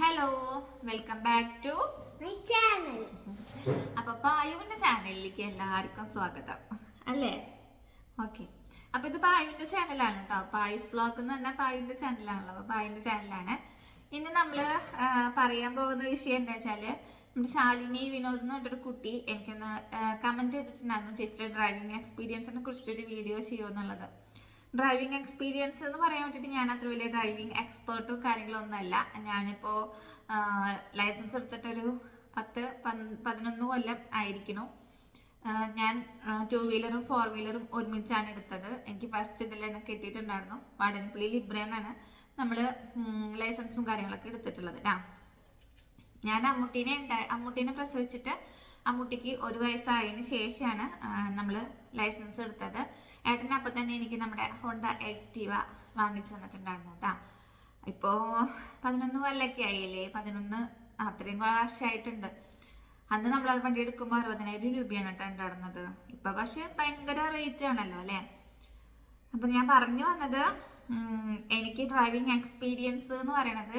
Hello welcome back to my channel അപ്പൊ പായുവിന്റെ ചാനലിലേക്ക് എല്ലാവർക്കും സ്വാഗതം. അല്ലേ? ഓക്കെ അപ്പൊ ഇത് പായുവിന്റെ ചാനലാണ് കേട്ടോ പായുസ് വ്ളോഗ് എന്ന് പറഞ്ഞാൽ പായുവിന്റെ ചാനലാണല്ലോ അപ്പൊ പായുവിന്റെ ചാനലാണ് ഇന്ന് നമ്മൾ പറയാൻ പോകുന്ന വിഷയം എന്താ വെച്ചാൽ നമ്മുടെ ശാലിനി വിനോദ് എന്ന് പറഞ്ഞൊരു കുട്ടി എനിക്കൊന്ന് കമന്റ് ചെയ്തിട്ടുണ്ടായിരുന്നു ചേച്ചിയുടെ ഡ്രൈവിംഗ് എക്സ്പീരിയൻസിനെ കുറിച്ചിട്ടൊരു വീഡിയോ ചെയ്യുമെന്നുള്ളത് ഡ്രൈവിംഗ് എക്സ്പീരിയൻസ് എന്ന് പറയാൻ വേണ്ടിയിട്ട് ഞാൻ അത്ര വലിയ ഡ്രൈവിംഗ് എക്സ്പേർട്ടും കാര്യങ്ങളൊന്നുമല്ല ഞാനിപ്പോൾ ലൈസൻസ് എടുത്തിട്ടൊരു പത്ത് പതിനൊന്ന് കൊല്ലം ആയിരിക്കണു ഞാൻ ടു വീലറും ഫോർ വീലറും ഒരുമിച്ചാണ് എടുത്തത്. എനിക്ക് ഫസ്റ്റ് ഇതിൽ തന്നെ കിട്ടിയിട്ടുണ്ടായിരുന്നു. വാടനപ്പള്ളി ലിബ്രേന്നാണ് നമ്മൾ ലൈസൻസും കാര്യങ്ങളൊക്കെ എടുത്തിട്ടുള്ളത് ആ ഞാൻ അമ്മൂട്ടീനെ ഉണ്ടായി അമ്മൂട്ടീനെ പ്രസവിച്ചിട്ട് അമ്മൂട്ടിക്ക് ഒരു വയസ്സായതിന് ശേഷമാണ് നമ്മൾ ലൈസൻസ് എടുത്തത്. ഏട്ടൻ അപ്പം തന്നെ എനിക്ക് നമ്മുടെ ഹോണ്ട ആക്റ്റീവ വാങ്ങിച്ചു തന്നിട്ടുണ്ടായിരുന്നു കേട്ടോ ഇപ്പോൾ പതിനൊന്ന് കൊല്ലൊക്കെ ആയില്ലേ? പതിനൊന്ന് അത്രയും വർഷമായിട്ടുണ്ട് അന്ന് നമ്മൾ അത് വണ്ടി എടുക്കുമ്പോൾ അറുപതിനായിരം രൂപയാണ് കേട്ടോ ഉണ്ടായിരുന്നത്. ഇപ്പം പക്ഷേ ഭയങ്കര റേറ്റ് ആണല്ലോ അല്ലേ? അപ്പം ഞാൻ പറഞ്ഞു വന്നത് എനിക്ക് ഡ്രൈവിംഗ് എക്സ്പീരിയൻസ് എന്ന് പറയണത്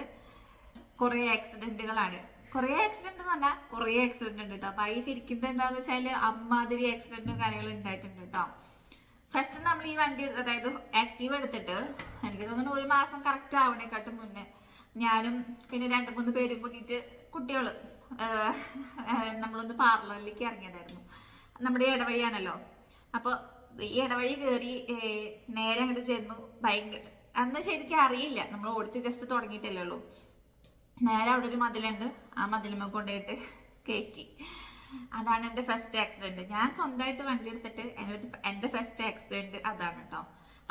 കുറേ ആക്സിഡന്റുകളാണ് കുറേ ആക്സിഡന്റ് എന്ന് പറഞ്ഞാൽ കുറേ ആക്സിഡന്റ് ഉണ്ട് കേട്ടോ അപ്പൊ ഈ ചിരിക്കുന്നത് എന്താന്ന് വെച്ചാൽ അമ്മാതിരി ആക്സിഡന്റും കാര്യങ്ങളും ഉണ്ടായിട്ടുണ്ട് കേട്ടോ ഫസ്റ്റ് നമ്മൾ ഈ വണ്ടി എടുത്ത് അതായത് ആക്റ്റീവ് എടുത്തിട്ട് എനിക്ക് തോന്നുന്നു ഒരു മാസം കറക്റ്റ് ആവണേക്കാട്ടും മുന്നേ ഞാനും പിന്നെ രണ്ട് മൂന്ന് പേരും കൂടിയിട്ട് കുട്ടികൾ നമ്മളൊന്ന് പാർലറിലേക്ക് ഇറങ്ങിയതായിരുന്നു. നമ്മുടെ ഇടവഴിയാണല്ലോ. അപ്പോൾ ഈ ഇടവഴി കയറി നേരെ അങ്ങോട്ട് ചെന്നു. ഭയങ്കര അന്ന് ശരിക്കും അറിയില്ല. നമ്മൾ ഓടിച്ച് ജസ്റ്റ് തുടങ്ങിയിട്ടല്ലേ ഉള്ളൂ. നേരെ അവിടെ ഒരു മതിലുണ്ട്. ആ മതിലുമ്മ കൊണ്ടുപോയിട്ട് കയറ്റി. അതാണ് എന്റെ ഫസ്റ്റ് ആക്സിഡന്റ് ഞാൻ സ്വന്തമായിട്ട് വണ്ടി എടുത്തിട്ട് എന്റെ ഫസ്റ്റ് ആക്സിഡന്റ് അതാണ് കേട്ടോ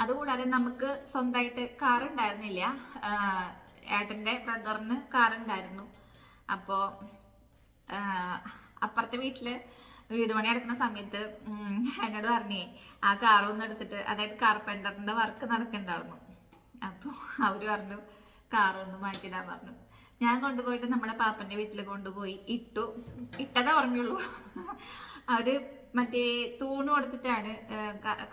അതുകൂടാതെ നമുക്ക് സ്വന്തമായിട്ട് കാർ ഉണ്ടായിരുന്നില്ല. ഏട്ടന്റെ ബ്രദറിന് കാർ ഉണ്ടായിരുന്നു. അപ്പോൾ അപ്പുറത്തെ വീട്ടിൽ വീട് പണി നടക്കുന്ന സമയത്ത് എന്നോട് പറഞ്ഞേ ആ കാർ ഒന്ന് എടുത്തിട്ട് അതായത് കാർപ്പന്ററിന്റെ വർക്ക് നടക്കുന്നുണ്ടായിരുന്നു അപ്പോൾ അവർ പറഞ്ഞു കാർ ഒന്ന് മാറ്റിടാൻ പറഞ്ഞു. ഞാൻ കൊണ്ടുപോയിട്ട് നമ്മുടെ പാപ്പന്റെ വീട്ടിൽ കൊണ്ടുപോയി ഇട്ടു. ഇട്ടതേ ഓർമ്മയുള്ളൂ അവർ മറ്റേ തൂണ് കൊടുത്തിട്ടാണ്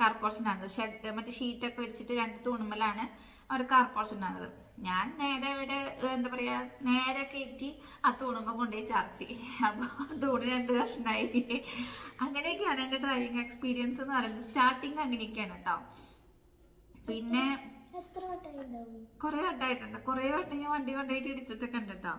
കാർപോർഷൻ ആകുന്നത് ഷെഡ് മറ്റേ ഷീറ്റൊക്കെ വെച്ചിട്ട് രണ്ട് തൂണുമ്മലാണ് അവർ കാർപോർഷൻ ആകുന്നത് ഞാൻ നേരെ ഇവിടെ എന്താ പറയാ നേരെ കയറ്റി ആ തൂണുമ്പോ കൊണ്ടുപോയി ചാർത്തി. അപ്പോൾ തൂണ് രണ്ട് കഷ്ണമായി അങ്ങനെയൊക്കെയാണ് എന്റെ ഡ്രൈവിംഗ് എക്സ്പീരിയൻസ് എന്ന് പറയുന്നത്. സ്റ്റാർട്ടിങ് അങ്ങനെയൊക്കെയാണ് കേട്ടോ പിന്നെ കുറെ വട്ടമായിട്ടുണ്ട് കുറെ വട്ടം ഞാൻ വണ്ടി കൊണ്ടായിട്ട് ഇടിച്ചിട്ടൊക്കെ ഉണ്ട് കേട്ടോ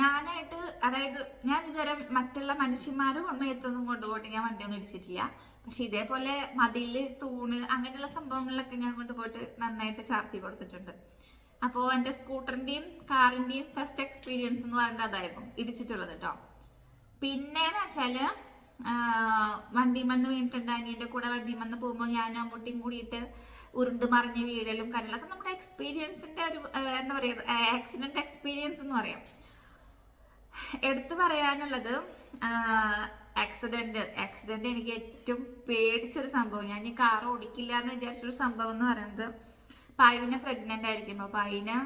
ഞാനായിട്ട് അതായത് ഞാൻ ഇതുവരെ മറ്റുള്ള മനുഷ്യന്മാർ കൊണ്ടുപോയിട്ടൊന്നും കൊണ്ടുപോയിട്ട് ഞാൻ വണ്ടിയൊന്നും ഇടിച്ചിട്ടില്ല. പക്ഷെ ഇതേപോലെ മതിൽ തൂണ് അങ്ങനെയുള്ള സംഭവങ്ങളിലൊക്കെ ഞാൻ കൊണ്ടുപോയിട്ട് നന്നായിട്ട് ചാർത്തി കൊടുത്തിട്ടുണ്ട്. അപ്പോൾ എന്റെ സ്കൂട്ടറിന്റെയും കാറിന്റെയും ഫസ്റ്റ് എക്സ്പീരിയൻസ് എന്ന് പറയുന്നത് അതായിരുന്നു ഇടിച്ചിട്ടുള്ളത് കേട്ടോ പിന്നെന്ന് വെച്ചാൽ വണ്ടിമന്ന് വീണിട്ടുണ്ട് അനിയന്റെ കൂടെ വണ്ടിമന്ന് പോകുമ്പോൾ ഞാനും അമ്മൂട്ടിയും കൂടിയിട്ട് ഉരുണ്ട് മറിഞ്ഞ് വീഴലും കാര്യങ്ങളൊക്കെ നമ്മുടെ എക്സ്പീരിയൻസിന്റെ ഒരു എന്താ പറയുക ആക്സിഡന്റ് എക്സ്പീരിയൻസ് എന്ന് പറയാം. എടുത്തു പറയാനുള്ളത് ആക്സിഡന്റ് ആക്സിഡന്റ് എനിക്ക് ഏറ്റവും പേടിച്ചൊരു സംഭവം. ഞാൻ ഈ കാർ ഓടിക്കില്ല എന്ന് വിചാരിച്ചൊരു സംഭവം എന്ന് പറയുന്നത് പായുവിനെ പ്രഗ്നന്റ് ആയിരിക്കുമ്പോൾ പായിന്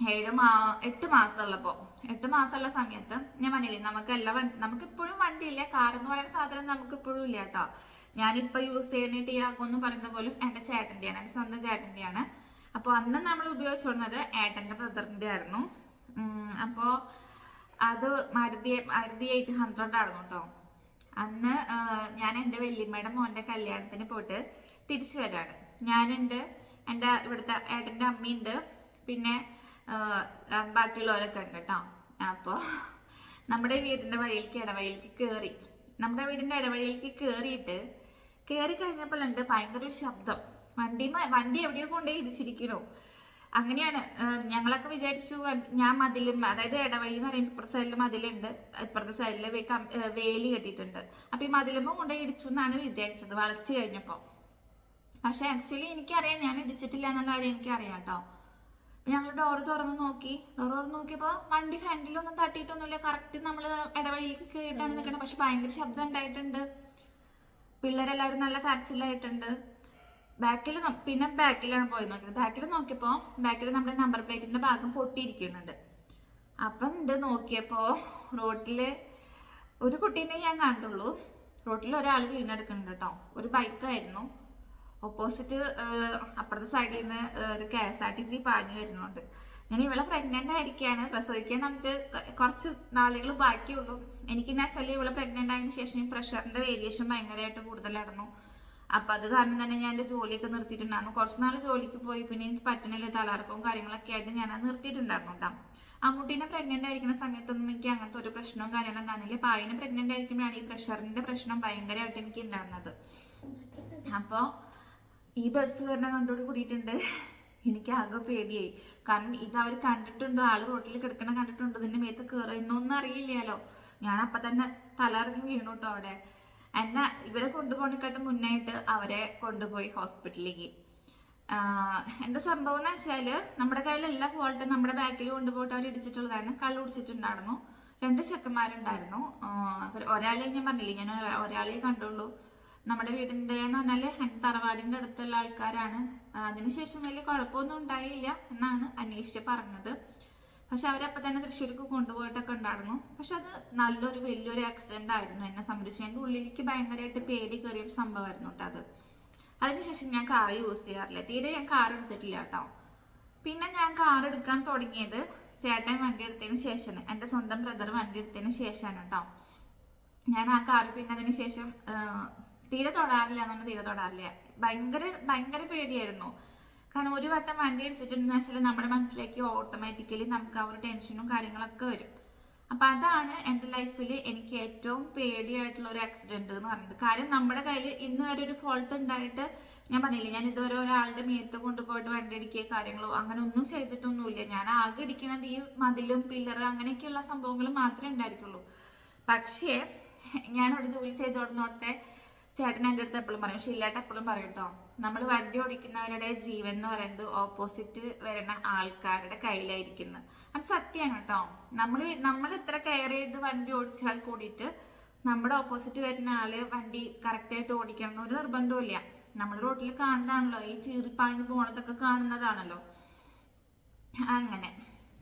ഏഴ് മാ എട്ട് മാസമുള്ളപ്പോൾ എട്ട് മാസമുള്ള സമയത്ത് ഞാൻ പറഞ്ഞില്ലേ നമുക്ക് എല്ലാ വണ്ടി നമുക്ക് ഇപ്പോഴും വണ്ടിയില്ല. കാർ എന്ന് പറയുന്ന സാധനം നമുക്ക് ഇപ്പോഴും ഇല്ല കേട്ടോ. ഞാനിപ്പോ യൂസ് ചെയ്യുന്ന ടിയാഗോ എന്ന് പറയുന്ന പോലും എന്റെ ചേട്ടന്റെയാണ് എന്റെ സ്വന്തം ചേട്ടന്റെയാണ്. അപ്പോൾ അന്ന് നമ്മൾ ഉപയോഗിച്ചുകൊടുക്കുന്നത് ഏട്ടന്റെ ബ്രദറിന്റെ ആയിരുന്നു. അപ്പോൾ അപ്പോ അത് മരുതി മരുതി എയ്റ്റ് ഹൺഡ്രഡ് ആയിരുന്നു കേട്ടോ അന്ന് ഞാൻ എന്റെ വല്യമ്മയുടെ മോന്റെ കല്യാണത്തിന് പോയിട്ട് തിരിച്ചു വരാണ്. ഞാനുണ്ട് എന്റെ ഇവിടുത്തെ ഏട്ടന്റെ അമ്മയുണ്ട്. പിന്നെ ബാക്കിയുള്ളവരൊക്കെ ഉണ്ട് കേട്ടോ അപ്പോൾ നമ്മുടെ വീടിന്റെ വഴിയിലേക്ക് ഇടവഴിയിലേക്ക് കയറി നമ്മുടെ വീടിന്റെ ഇടവഴിയിലേക്ക് കയറിയിട്ട് കയറി കഴിഞ്ഞപ്പോഴുണ്ട് ഭയങ്കര ഒരു ശബ്ദം. വണ്ടി വണ്ടി എവിടെയോ കൊണ്ടേ ഇടിച്ചിരിക്കണോ അങ്ങനെയാണ് ഞങ്ങളൊക്കെ വിചാരിച്ചു ഞാൻ മതിലും അതായത് ഇടവഴി എന്ന് പറയുമ്പോൾ ഇപ്പുറത്തെ സൈഡിൽ മതിലുണ്ട് ഇപ്പുറത്തെ സൈഡിൽ വേലി കെട്ടിയിട്ടുണ്ട്. അപ്പൊ ഈ മതിലുമ്പോൾ കൊണ്ടുപോയി ഇടിച്ചു എന്നാണ് വിചാരിച്ചത് വളച്ചു കഴിഞ്ഞപ്പോ. പക്ഷെ ആക്ച്വലി എനിക്കറിയാം ഞാൻ ഇടിച്ചിട്ടില്ല എന്നുള്ള കാര്യം എനിക്കറിയാം കേട്ടോ ഞങ്ങൾ ഡോർ തുറന്ന് നോക്കി. ഡോർ തുറന്ന് നോക്കിയപ്പോൾ വണ്ടി ഫ്രണ്ടിലൊന്നും തട്ടിയിട്ടൊന്നുമില്ല. കറക്റ്റ് നമ്മൾ ഇടവഴിയിലേക്ക് കയറിയിട്ടാണ് നിൽക്കുന്നത് പക്ഷെ ഭയങ്കര ശബ്ദം ഉണ്ടായിട്ടുണ്ട്. പിള്ളേരെല്ലാവരും നല്ല കരച്ചിലായിട്ടുണ്ട്. ബാക്കിൽ പിന്നെ ബാക്കിലാണ് പോയി നോക്കിയത്. ബാക്കിൽ നോക്കിയപ്പോൾ ബാക്കിൽ നമ്മുടെ നമ്പർ പ്ലേറ്റിന്റെ ഭാഗം പൊട്ടിയിരിക്കുന്നുണ്ട്. അപ്പം ഇത് നോക്കിയപ്പോൾ റോട്ടിൽ ഒരു കുട്ടീനെ ഞാൻ കണ്ടുള്ളൂ. റോട്ടിൽ ഒരാൾ വീണെടുക്കുന്നുണ്ട് കേട്ടോ ഒരു ബൈക്കായിരുന്നു ഓപ്പോസിറ്റ് അപ്പുറത്തെ സൈഡിൽ നിന്ന് ഒരു K S R T C പാഞ്ഞു വരുന്നുണ്ട്. ഞാൻ ഇവളെ പ്രഗ്നന്റ് ആയിരിക്കുകയാണ് പ്രസവിക്കാൻ നമുക്ക് കുറച്ച് നാളുകൾ ബാക്കിയുള്ളൂ. എനിക്ക് വെച്ചാൽ ഇവളെ പ്രഗ്നന്റ് ആയതിനു ശേഷം പ്രഷറിന്റെ വേരിയേഷൻ ഭയങ്കരമായിട്ട് കൂടുതലായിരുന്നു. അപ്പൊ അത് കാരണം തന്നെ ഞാൻ എന്റെ ജോലിയൊക്കെ നിർത്തിയിട്ടുണ്ടായിരുന്നു കുറച്ച് നാൾ ജോലിക്ക് പോയി. പിന്നെ എനിക്ക് പറ്റണില്ല തലർക്കവും കാര്യങ്ങളൊക്കെ ആയിട്ട് ഞാൻ അത് നിർത്തിയിട്ടുണ്ടായിരുന്നു കേട്ടോ അമ്മൂട്ടീനെ പ്രഗ്നന്റ് ആയിരിക്കുന്ന സമയത്തൊന്നും എനിക്ക് അങ്ങനത്തെ ഒരു പ്രശ്നവും കാര്യങ്ങളും ഉണ്ടായിരുന്നില്ല. പായിനെ പ്രഗ്നന്റ് ആയിരിക്കുമ്പോഴാണ് ഈ പ്രഷറിന്റെ പ്രശ്നം ഭയങ്കരമായിട്ട് എനിക്ക് ഉണ്ടായിരുന്നത്. അപ്പോൾ ഈ ബസ് വരുന്ന കണ്ടോട് കൂടിയിട്ടുണ്ട്. എനിക്ക് ആകെ പേടിയായി. കാരണം ഇത് കണ്ടിട്ടുണ്ടോ? ആൾ റോട്ടിൽ കിടക്കണ കണ്ടിട്ടുണ്ടോ? ഇതിന്റെ മേത്ത് എന്നൊന്നും അറിയില്ലല്ലോ. ഞാൻ അപ്പൊ തന്നെ തലറിഞ്ഞ് വീണു കേട്ടോ അവിടെ. എന്നെ ഇവരെ കൊണ്ടുപോകണക്കാട്ട് മുന്നായിട്ട് അവരെ കൊണ്ടുപോയി ഹോസ്പിറ്റലിലേക്ക്. എന്താ സംഭവം എന്ന് വെച്ചാൽ നമ്മുടെ കയ്യിൽ ഫോൾട്ട് നമ്മുടെ ബാക്കിൽ കൊണ്ടുപോയിട്ട് അവർ ഇടിച്ചിട്ടുള്ളതാണ്. കള്ള് കുടിച്ചിട്ടുണ്ടായിരുന്നു. രണ്ട് ചെക്കന്മാരുണ്ടായിരുന്നു. അപ്പൊ ഒരാളെ ഞാൻ പറഞ്ഞില്ലേ? ഞാൻ ഒരാ- ഒരാളെ കണ്ടുള്ളൂ. നമ്മുടെ വീടിന്റെ എന്ന് പറഞ്ഞാൽ തറവാടിന്റെ അടുത്തുള്ള ആൾക്കാരാണ്. അതിനുശേഷം വലിയ കുഴപ്പമൊന്നും ഉണ്ടായില്ല എന്നാണ് അന്വേഷിച്ച് പറഞ്ഞത്. പക്ഷെ അവരപ്പം തന്നെ തൃശ്ശൂർക്ക് കൊണ്ടുപോയിട്ടൊക്കെ ഉണ്ടായിരുന്നു. പക്ഷെ അത് നല്ലൊരു വലിയൊരു ആക്സിഡന്റ് ആയിരുന്നു. എന്നെ സംബന്ധിച്ച് എന്റെ ഉള്ളിലേക്ക് ഭയങ്കരമായിട്ട് പേടി കയറിയ ഒരു സംഭവമായിരുന്നു കേട്ടോ അത്. അതിനുശേഷം ഞാൻ കാർ യൂസ് ചെയ്യാറില്ല. തീരെ ഞാൻ കാർ എടുത്തിട്ടില്ല കേട്ടോ. പിന്നെ ഞാൻ കാർ എടുക്കാൻ തുടങ്ങിയത് ചേട്ടൻ വണ്ടി എടുത്തതിന് ശേഷമാണ്. എന്റെ സ്വന്തം ബ്രദർ വണ്ടി എടുത്തതിന് ശേഷമാണ് കേട്ടോ. ഞാൻ ആ കാർ പിന്നെ അതിന് ശേഷം തീരെ തൊടാറില്ല എന്നുണ്ട് തീരെ തൊടാറില്ല. ഭയങ്കര ഭയങ്കര പേടിയായിരുന്നു. കാരണം ഒരു വട്ടം വണ്ടി അടിച്ചിട്ടുണ്ടെന്ന് വെച്ചാൽ നമ്മുടെ മനസ്സിലേക്ക് ഓട്ടോമാറ്റിക്കലി നമുക്ക് ആ ഒരു ടെൻഷനും കാര്യങ്ങളൊക്കെ വരും. അപ്പൊ അതാണ് എന്റെ ലൈഫിൽ എനിക്ക് ഏറ്റവും പേടിയായിട്ടുള്ള ഒരു ആക്സിഡന്റ് എന്ന് പറയുന്നത്. കാര്യം നമ്മുടെ കയ്യിൽ ഇന്ന് വരെ ഒരു ഫോൾട്ട് ഉണ്ടായിട്ട് ഞാൻ പറഞ്ഞില്ലേ ഞാൻ ഇതുവരെ ഒരാളുടെ മേത്ത് കൊണ്ടുപോയിട്ട് വണ്ടി അടിക്കുക കാര്യങ്ങളോ അങ്ങനെ ഒന്നും ചെയ്തിട്ടൊന്നുമില്ല. ഞാൻ ആകെ ഇടിക്കുന്നത് ഈ മതിലും പില്ലർ അങ്ങനെയൊക്കെയുള്ള സംഭവങ്ങൾ മാത്രമേ ഉണ്ടായിരിക്കുള്ളൂ. പക്ഷേ ഞാനവിടെ ജോലി ചെയ്തോടുന്നോട്ടെ ചേട്ടൻ എന്റെ അടുത്ത് എപ്പോഴും പറയും ഷില്ലാട്ട് എപ്പോഴും പറയും കേട്ടോ നമ്മൾ വണ്ടി ഓടിക്കുന്നവരുടെ ജീവൻ എന്ന് പറയുന്നത് ഓപ്പോസിറ്റ് വരുന്ന ആൾക്കാരുടെ കയ്യിലായിരിക്കുന്നത് അത് സത്യമാണ് കേട്ടോ നമ്മൾ നമ്മൾ ഇത്ര കെയർ ചെയ്ത് വണ്ടി ഓടിച്ചാൽ കൂടിയിട്ട് നമ്മുടെ ഓപ്പോസിറ്റ് വരുന്ന ആൾ വണ്ടി കറക്റ്റായിട്ട് ഓടിക്കണം എന്ന് ഒരു നിർബന്ധമില്ല നമ്മൾ റോട്ടിൽ കാണുന്നതാണല്ലോ ഈ ചീറിപ്പാഞ്ഞ് പോണതൊക്കെ കാണുന്നതാണല്ലോ. അങ്ങനെ.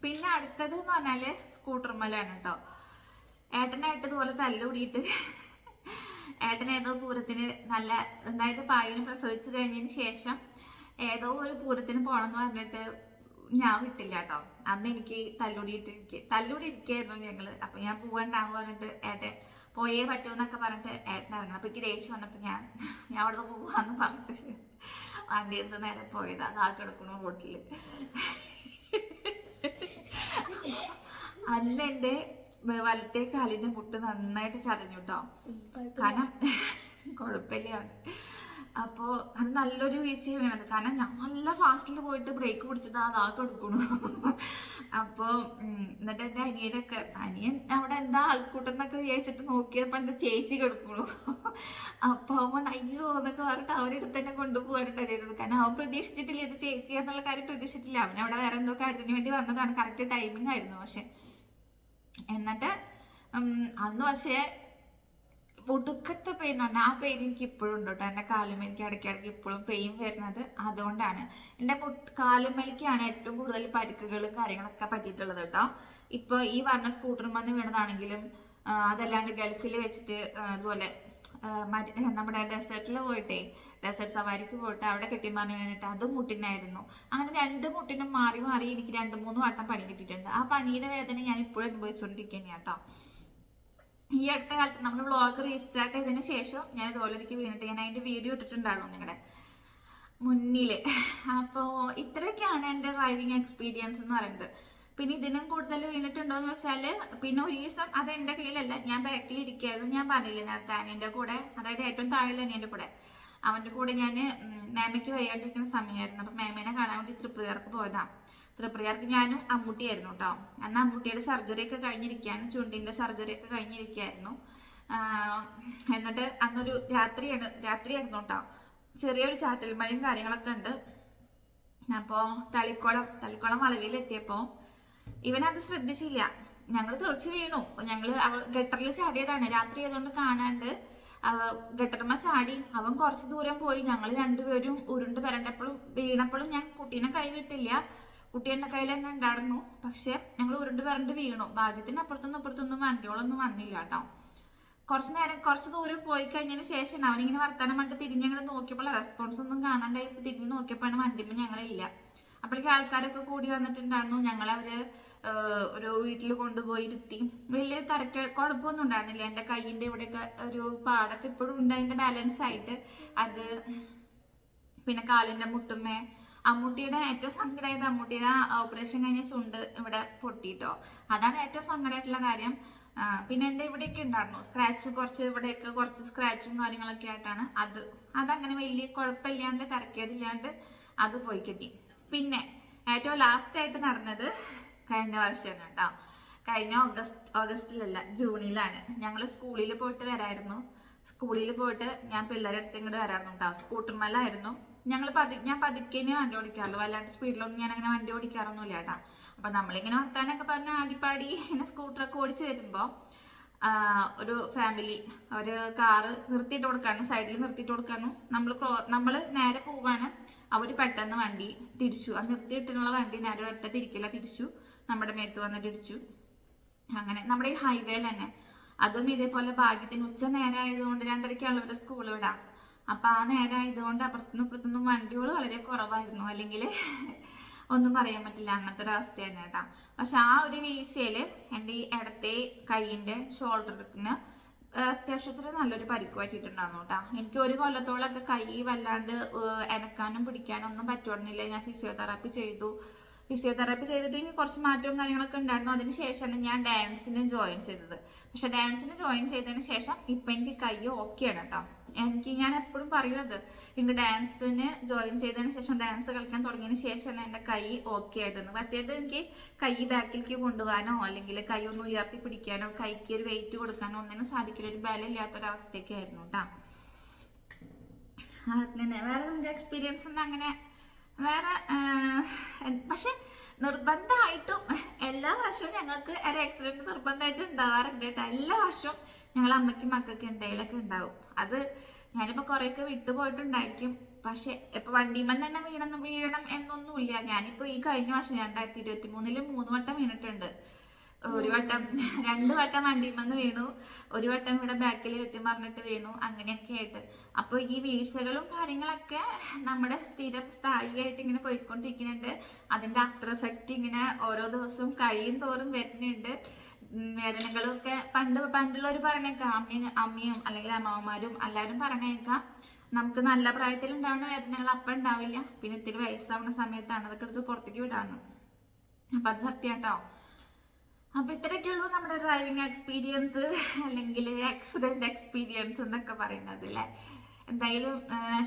പിന്നെ അടുത്തത് എന്ന് പറഞ്ഞാൽ സ്കൂട്ടർമലാണ് കേട്ടോ ഏട്ടനായിട്ട് ഇതുപോലെ തല്ലുകൂടിയിട്ട് ഏട്ടൻ ഏതോ പൂരത്തിന് നല്ല അതായത് പായിന് പ്രസവിച്ചു കഴിഞ്ഞതിന് ശേഷം ഏതോ ഒരു പൂരത്തിന് പോകണം എന്ന് പറഞ്ഞിട്ട് ഞാൻ വിട്ടില്ല കേട്ടോ. അന്ന് എനിക്ക് തല്ലുകൂടിയിട്ട് ഇരിക്കുക തല്ലുടി ഇരിക്കായിരുന്നു ഞങ്ങൾ. അപ്പൊ ഞാൻ പോവണ്ടാന്ന് പറഞ്ഞിട്ട് ഏട്ടൻ പോയേ പറ്റുമെന്നൊക്കെ പറഞ്ഞിട്ട് ഏട്ടൻ ഇറങ്ങണം അപ്പൊ എനിക്ക് ദേഷ്യം വന്നപ്പോ ഞാൻ ഞാൻ അവിടെ പോവാന്ന് പറഞ്ഞിട്ട് വണ്ടി എടുത്ത് നേരെ പോയത്. അത് ആ കിടക്കണു റോട്ടിൽ അന്ന് എന്റെ വലത്തെ കാലിന്റെ മുട്ട് നന്നായിട്ട് ചതഞ്ഞു കേട്ടോ കാരണം കുഴപ്പമില്ല. അപ്പോ അത് നല്ലൊരു വീഴ്ച വീണത്. കാരണം ഞാൻ നല്ല ഫാസ്റ്റിൽ പോയിട്ട് ബ്രേക്ക് പിടിച്ചത് അതാ കൊടുക്കണു. അപ്പോ എന്നിട്ട് എന്റെ അനിയനൊക്കെ അനിയൻ അവിടെ എന്താ ആൾക്കൂട്ടം എന്നൊക്കെ വിചാരിച്ചിട്ട് നോക്കിയപ്പോ എന്റെ ചേച്ചി കിടക്കണു. അപ്പൊ അവൻ അയ്യോ എന്നൊക്കെ പറഞ്ഞിട്ട് അവരെടുത്ത് തന്നെ കൊണ്ടുപോകാനുണ്ടാ ചെയ്തത്. കാരണം അവൻ പ്രതീക്ഷിച്ചിട്ടില്ല ഇത് ചേച്ചി എന്നുള്ള കാര്യം പ്രതീക്ഷിച്ചിട്ടില്ല. അവൻ അവിടെ വേറെ എന്തോ കാര്യത്തിന് വേണ്ടി വന്നതാണ്. കറക്റ്റ് ടൈമിംഗ് ആയിരുന്നു. പക്ഷെ എന്നിട്ട് അന്ന് പക്ഷേ ഒടുക്കത്തെ പെയിൻ ഉണ്ട് ആ പെയിൻ എനിക്ക് ഇപ്പോഴും ഉണ്ട് കേട്ടോ. എന്റെ കാലുമ എനിക്ക് ഇടയ്ക്കിടയ്ക്ക് ഇപ്പോഴും പെയിൻ വരുന്നത് അതുകൊണ്ടാണ്. എന്റെ കാലുമലിക്കാണ് ഏറ്റവും കൂടുതൽ പരിക്കുകളും കാര്യങ്ങളൊക്കെ പറ്റിയിട്ടുള്ളത് കേട്ടോ. ഇപ്പോൾ ഈ പറഞ്ഞ സ്കൂട്ടറിൽ വന്ന് വീണതാണെങ്കിലും അതല്ലാണ്ട് ഗൾഫിൽ വെച്ചിട്ട് അതുപോലെ നമ്മുടെ ഡെസേർട്ടിൽ പോയിട്ടേ ഡെസേർട്ട് സവാരിക്ക് പോയിട്ട് അവിടെ കെട്ടിമാറി വീണിട്ട് അതും മുട്ടിനായിരുന്നു. അങ്ങനെ രണ്ട് മുട്ടിനും മാറി മാറി എനിക്ക് രണ്ട് മൂന്ന് വട്ടം പണി കിട്ടിയിട്ടുണ്ട്. ആ പണിയുടെ വേദന ഞാൻ ഇപ്പോഴും അനുഭവിച്ചുകൊണ്ടിരിക്കുകയാണ് കേട്ടോ. ഈ അടുത്ത കാലത്ത് നമ്മൾ വ്ളോഗ് റീസ്റ്റാർട്ട് ചെയ്തതിന് ശേഷം ഞാൻ ഇതുപോലെ എനിക്ക് വീണിട്ട് ഞാൻ അതിന്റെ വീഡിയോ ഇട്ടിട്ടുണ്ടായിരുന്നു നിങ്ങളുടെ മുന്നിൽ അപ്പോൾ ഇത്രയൊക്കെയാണ് എന്റെ ഡ്രൈവിംഗ് എക്സ്പീരിയൻസ് എന്ന് പറയുന്നത്. പിന്നെ ഇതിനും കൂടുതൽ വീണിട്ടുണ്ടോ എന്ന് വെച്ചാൽ പിന്നെ ഒരു ദിവസം അത് എന്റെ കയ്യിലല്ല ഞാൻ ബാക്കിൽ ഇരിക്കുകയായിരുന്നു ഞാൻ പറഞ്ഞില്ലേ നേരത്തെ അനിയന്റെ കൂടെ അതായത് ഏറ്റവും താഴെ അനിയന്റെ കൂടെ. അവന്റെ കൂടെ ഞാൻ മേമയ്ക്ക് വയ്യാണ്ടിരിക്കുന്ന സമയമായിരുന്നു അപ്പം മേമേനെ കാണാൻ വേണ്ടി തൃപ്രിയർക്ക് പോയതാ. തൃപ്രിയർക്ക് ഞാനും അമ്മൂട്ടിയായിരുന്നു കേട്ടോ അന്ന് അമ്മൂട്ടിയുടെ സർജറി ഒക്കെ കഴിഞ്ഞിരിക്കുകയാണ്. ചുണ്ടിന്റെ സർജറി ഒക്കെ കഴിഞ്ഞിരിക്കുകയായിരുന്നു. എന്നിട്ട് അന്നൊരു രാത്രിയാണ് രാത്രിയായിരുന്നു കേട്ടോ ചെറിയൊരു ചാറ്റൽ മഴയും കാര്യങ്ങളൊക്കെ ഉണ്ട്. അപ്പോൾ തളിക്കുളം തളിക്കുളം വളവിലെത്തിയപ്പോൾ ഇവനത് ശ്രദ്ധിച്ചില്ല. ഞങ്ങൾ തെറിച്ച് വീണു. ഞങ്ങൾ ഗട്ടറിൽ ചാടിയതാണ്. രാത്രി ആയതുകൊണ്ട് കാണാണ്ട് ഗട്ടർമ ചാടി. അവൻ കുറച്ച് ദൂരം പോയി. ഞങ്ങൾ രണ്ടുപേരും ഉരുണ്ട് വരണ്ടപ്പോഴും വീണപ്പോഴും ഞാൻ കുട്ടീനെ കൈവിട്ടില്ല കുട്ടി എന്റെ കയ്യിൽ തന്നെ ഉണ്ടായിരുന്നു. പക്ഷെ ഞങ്ങൾ ഉരുണ്ട് വരണ്ട് വീണു. ഭാഗ്യത്തിന് അപ്പുറത്തൊന്നും അപ്പുറത്തൊന്നും വണ്ടികളൊന്നും വന്നില്ല കേട്ടോ. കുറച്ച് നേരം കുറച്ച് ദൂരം പോയി കഴിഞ്ഞതിന് ശേഷം അവനിങ്ങനെ വർത്താനം കണ്ട് ഞങ്ങൾ നോക്കിയപ്പോൾ റെസ്പോൺസ് ഒന്നും കാണാണ്ടായി. തിരിഞ്ഞ് നോക്കിയപ്പോഴാണ് വണ്ടിമ്മ ഞങ്ങളില്ല. അപ്പോഴേക്കും ആൾക്കാരൊക്കെ കൂടി വന്നിട്ടുണ്ടായിരുന്നു. ഞങ്ങളവര് ഒരു വീട്ടിൽ കൊണ്ടുപോയി ഇരുത്തി. വലിയ തിരക്ക് കുഴപ്പമൊന്നും ഉണ്ടായിരുന്നില്ല. എന്റെ കയ്യിന്റെ ഇവിടെയൊക്കെ ഒരു പാടൊക്കെ ഇപ്പോഴും ഉണ്ട്. അതിന്റെ ബാലൻസ് ആയിട്ട് അത് പിന്നെ കാലിന്റെ മുട്ടുമ്മേ. അമ്മൂട്ടിയുടെ ഏറ്റവും സങ്കടമായത് അമ്മൂട്ടിയുടെ ഓപ്പറേഷൻ കഴിഞ്ഞ ചുണ്ട് ഇവിടെ പൊട്ടിയിട്ടോ അതാണ് ഏറ്റവും സങ്കടമായിട്ടുള്ള കാര്യം. പിന്നെ എന്റെ ഇവിടെയൊക്കെ ഉണ്ടായിരുന്നു. സ്ക്രാച്ച് കുറച്ച് ഇവിടെയൊക്കെ കുറച്ച് സ്ക്രാച്ചും കാര്യങ്ങളൊക്കെ ആയിട്ടാണ് അത്. അതങ്ങനെ വലിയ കുഴപ്പമില്ലാണ്ട് തിരക്കേടില്ലാണ്ട് അത് പോയി കിട്ടി. പിന്നെ ഏറ്റവും ലാസ്റ്റ് ആയിട്ട് നടന്നത് കഴിഞ്ഞ വർഷമാണ് കേട്ടോ കഴിഞ്ഞ ഓഗസ്റ്റ് ഓഗസ്റ്റിലല്ല ജൂണിലാണ്. ഞങ്ങൾ സ്കൂളിൽ പോയിട്ട് വരായിരുന്നു. സ്കൂളിൽ പോയിട്ട് ഞാൻ പിള്ളേരെ അടുത്ത് ഇങ്ങോട്ട് വരായിരുന്നു കേട്ടോ സ്കൂട്ടർമേലായിരുന്നു. ഞങ്ങൾ പതി ഞാൻ പതുക്കേനെ വണ്ടി ഓടിക്കാറുള്ളൂ. വല്ലാണ്ട് സ്പീഡിലൊന്നും ഞാൻ അങ്ങനെ വണ്ടി ഓടിക്കാറൊന്നുമില്ല കേട്ടോ അപ്പം നമ്മളിങ്ങനെ വർത്താനൊക്കെ പറഞ്ഞ ആടിപ്പാടി ഇങ്ങനെ സ്കൂട്ടറൊക്കെ ഓടിച്ച് വരുമ്പോൾ ഒരു ഫാമിലി ഒരു കാറ് നിർത്തിയിട്ട് കൊടുക്കാനും സൈഡിൽ നിർത്തിയിട്ട് കൊടുക്കാനും നമ്മൾ ക്രോ നമ്മൾ നേരെ പോവാണ്. അവർ പെട്ടെന്ന് വണ്ടി തിരിച്ചു. ആ നിർത്തിയിട്ടുള്ള വണ്ടി നേരെ ഒറ്റ തിരിക്കില്ല തിരിച്ചു. നമ്മുടെ മേത്ത് വന്നിട്ട് ഇടിച്ചു അങ്ങനെ നമ്മുടെ ഈ ഹൈവേയിൽ തന്നെ. അതും ഇതേപോലെ ഭാഗ്യത്തിന് ഉച്ച നേരം ആയതുകൊണ്ട് രണ്ടരയ്ക്കാണ് ഇവരുടെ സ്കൂൾ വിടാം. അപ്പൊ ആ നേരം ആയതുകൊണ്ട് അപ്പുറത്തുനിന്നും ഇപ്പുറത്തുനിന്നും വണ്ടികൾ വളരെ കുറവായിരുന്നു. അല്ലെങ്കിൽ ഒന്നും പറയാൻ പറ്റില്ല. അങ്ങനത്തെ ഒരു അവസ്ഥയാണ് കേട്ടാ. പക്ഷെ ആ ഒരു വീഴ്ചയിൽ എന്റെ ഈ ഇടത്തെ കൈയിന്റെ ഷോൾഡറിന് അത്യാവശ്യത്തിന് നല്ലൊരു പരിക്ക് പറ്റിയിട്ടുണ്ടായിരുന്നു കേട്ടോ. എനിക്ക് ഒരു കൊല്ലത്തോളമൊക്കെ കൈ വല്ലാണ്ട് എനക്കാനും പിടിക്കാനും ഒന്നും പറ്റുമായിരുന്നില്ല ഞാൻ ഫിസിയോതെറാപ്പി ചെയ്തു. ഫിസിയോതെറാപ്പി ചെയ്തിട്ട് എനിക്ക് കുറച്ച് മാറ്റവും കാര്യങ്ങളൊക്കെ ഉണ്ടായിരുന്നു. അതിനുശേഷമാണ് ഞാൻ ഡാൻസിന് ജോയിൻ ചെയ്തത്. പക്ഷെ ഡാൻസിന് ജോയിൻ ചെയ്തതിന് ശേഷം ഇപ്പം എനിക്ക് കൈ ഓക്കെയാണ് കേട്ടോ എനിക്ക് ഞാൻ എപ്പോഴും പറയുന്നത് എനിക്ക് ഡാൻസിന് ജോയിൻ ചെയ്തതിന് ശേഷം ഡാൻസ് കളിക്കാൻ തുടങ്ങിയതിന് ശേഷമാണ് എന്റെ കൈ ഓക്കെ ആയതെന്ന്. മറ്റേത് എനിക്ക് കൈ ബാക്കിലേക്ക് കൊണ്ടുപോകാനോ അല്ലെങ്കിൽ കൈ ഒന്ന് ഉയർത്തി പിടിക്കാനോ കൈക്ക് ഒരു വെയിറ്റ് കൊടുക്കാനോ ഒന്നിനും സാധിക്കില്ല. ഒരു ബലം ഇല്ലാത്തൊരവസ്ഥയൊക്കെ ആയിരുന്നു കേട്ടോ അങ്ങനെ വേറെ നമുക്ക് എക്സ്പീരിയൻസ് ഒന്നും അങ്ങനെ വേറെ പക്ഷെ നിർബന്ധമായിട്ടും എല്ലാ വർഷവും ഞങ്ങൾക്ക് ഒരു ആക്സിഡന്റ് നിർബന്ധമായിട്ട് ഉണ്ടാവാറുണ്ട് കേട്ടോ. എല്ലാ വർഷവും ഞങ്ങൾ അമ്മയ്ക്കും മക്കൾക്ക് എന്തെങ്കിലുമൊക്കെ ഉണ്ടാവും. അത് ഞാനിപ്പോൾ കുറേയൊക്കെ വിട്ടുപോയിട്ടുണ്ടായിരിക്കും പക്ഷെ ഇപ്പൊ വണ്ടിമൻ തന്നെ വീണെന്ന് വീഴണം എന്നൊന്നുമില്ല. ഞാനിപ്പോ ഈ കഴിഞ്ഞ വർഷം രണ്ടായിരത്തി ഇരുപത്തി മൂന്നിൽ മൂന്ന് വട്ടം വീണിട്ടുണ്ട്. ഒരു വട്ടം രണ്ട് വട്ടം വണ്ടിമന്ന് വീണു. ഒരു വട്ടം ഇവിടെ ബാക്കിൽ കെട്ടി മറിഞ്ഞിട്ട് വീണു. അങ്ങനെയൊക്കെ ആയിട്ട്. അപ്പോൾ ഈ വീഴ്ചകളും കാര്യങ്ങളൊക്കെ നമ്മുടെ സ്ഥിരം സ്ഥായിയായിട്ട് ഇങ്ങനെ പോയിക്കൊണ്ടിരിക്കുന്നുണ്ട്. അതിന്റെ ആഫ്റ്റർ എഫക്റ്റ് ഇങ്ങനെ ഓരോ ദിവസവും കഴിയും തോറും വരുന്നുണ്ട്. വേദനകളൊക്കെ പണ്ട് പണ്ടുള്ളവർ പറഞ്ഞേക്കാം അമ്മയും അമ്മയും അല്ലെങ്കിൽ അമ്മമാരും എല്ലാവരും പറഞ്ഞേക്കാം നമുക്ക് നല്ല പ്രായത്തിൽ ഉണ്ടാവുന്ന വേദനകൾ അപ്പം ഉണ്ടാവില്ല. പിന്നെ ഇത്തിരി വയസ്സാവുന്ന സമയത്താണ് അതൊക്കെ എടുത്ത് പുറത്തേക്ക് വിടാന്ന്. അപ്പൊ അത് സത്യം കേട്ടോ അപ്പൊ ഇത്രയൊക്കെയുള്ളൂ നമ്മുടെ ഡ്രൈവിംഗ് എക്സ്പീരിയൻസ് അല്ലെങ്കിൽ ആക്സിഡന്റ് എക്സ്പീരിയൻസ് എന്നൊക്കെ പറയുന്നത് അല്ലേ? എന്തായാലും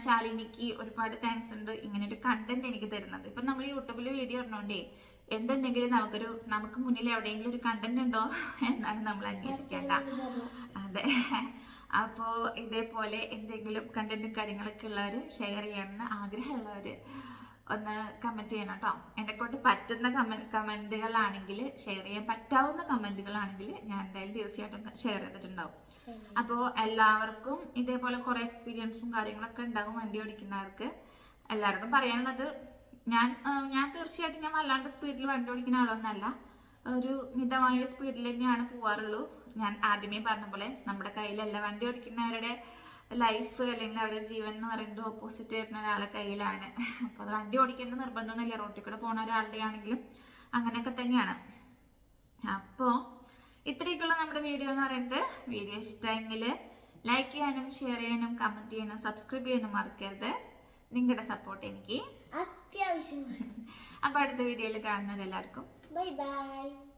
ശാലിനിക്ക് ഒരുപാട് താങ്ക്സ് ഉണ്ട്. ഇങ്ങനെ ഒരു കണ്ടന്റ് എനിക്ക് തരുന്നത്. ഇപ്പൊ നമ്മൾ യൂട്യൂബിൽ വീഡിയോ ഇടണോണ്ടേ എന്തുണ്ടെങ്കിലും നമുക്കൊരു നമുക്ക് മുന്നിൽ എവിടെയെങ്കിലും ഒരു കണ്ടന്റ് ഉണ്ടോ എന്നാണ് നമ്മൾ അന്വേഷിക്കേണ്ട. അതെ. അപ്പോ ഇതേപോലെ എന്തെങ്കിലും കണ്ടന്റും കാര്യങ്ങളൊക്കെ ഉള്ളവര് ഷെയർ ചെയ്യണമെന്ന് ആഗ്രഹമുള്ളവർ ഒന്ന് കമന്റ് ചെയ്യണം കേട്ടോ എന്നെ കൊണ്ട് പറ്റുന്ന കമന്റ് കമന്റുകളാണെങ്കിൽ ഷെയർ ചെയ്യാൻ പറ്റാവുന്ന കമന്റുകളാണെങ്കിൽ ഞാൻ എന്തായാലും തീർച്ചയായിട്ടും ഷെയർ ചെയ്തിട്ടുണ്ടാവും. അപ്പോൾ എല്ലാവർക്കും ഇതേപോലെ കുറേ എക്സ്പീരിയൻസും കാര്യങ്ങളൊക്കെ ഉണ്ടാകും വണ്ടി ഓടിക്കുന്നവർക്ക്. എല്ലാവരോടും പറയാനുള്ളത് ഞാൻ ഞാൻ തീർച്ചയായിട്ടും ഞാൻ വല്ലാണ്ട് സ്പീഡിൽ വണ്ടി ഓടിക്കുന്ന ആളൊന്നല്ല. ഒരു മിതമായ സ്പീഡിൽ തന്നെയാണ് പോവാറുള്ളൂ. ഞാൻ ആദ്യമേ പറഞ്ഞ പോലെ നമ്മുടെ കയ്യിലല്ല വണ്ടി ഓടിക്കുന്നവരുടെ ലൈഫ് അല്ലെങ്കിൽ അവരുടെ ജീവൻ എന്ന് പറയുന്നത് ഓപ്പോസിറ്റ് വരുന്ന ഒരാളെ കയ്യിലാണ്. അപ്പോൾ അത് വണ്ടി ഓടിക്കേണ്ട നിർബന്ധമൊന്നുമില്ല. റോട്ടിൽ കൂടെ പോണ ഒരാളുടെ ആണെങ്കിലും അങ്ങനെയൊക്കെ തന്നെയാണ്. അപ്പോൾ ഇത്രയൊക്കെയുള്ള നമ്മുടെ വീഡിയോ എന്ന് പറയുന്നത്. വീഡിയോ ഇഷ്ടമെങ്കിൽ ലൈക്ക് ചെയ്യാനും ഷെയർ ചെയ്യാനും കമന്റ് ചെയ്യാനും സബ്സ്ക്രൈബ് ചെയ്യാനും മറക്കരുത്. നിങ്ങളുടെ സപ്പോർട്ട് എനിക്ക്. അത്യാവശ്യമാണ്. അപ്പോൾ അടുത്ത വീഡിയോയിൽ കാണുന്നവരെല്ലാവർക്കും ബൈ ബൈ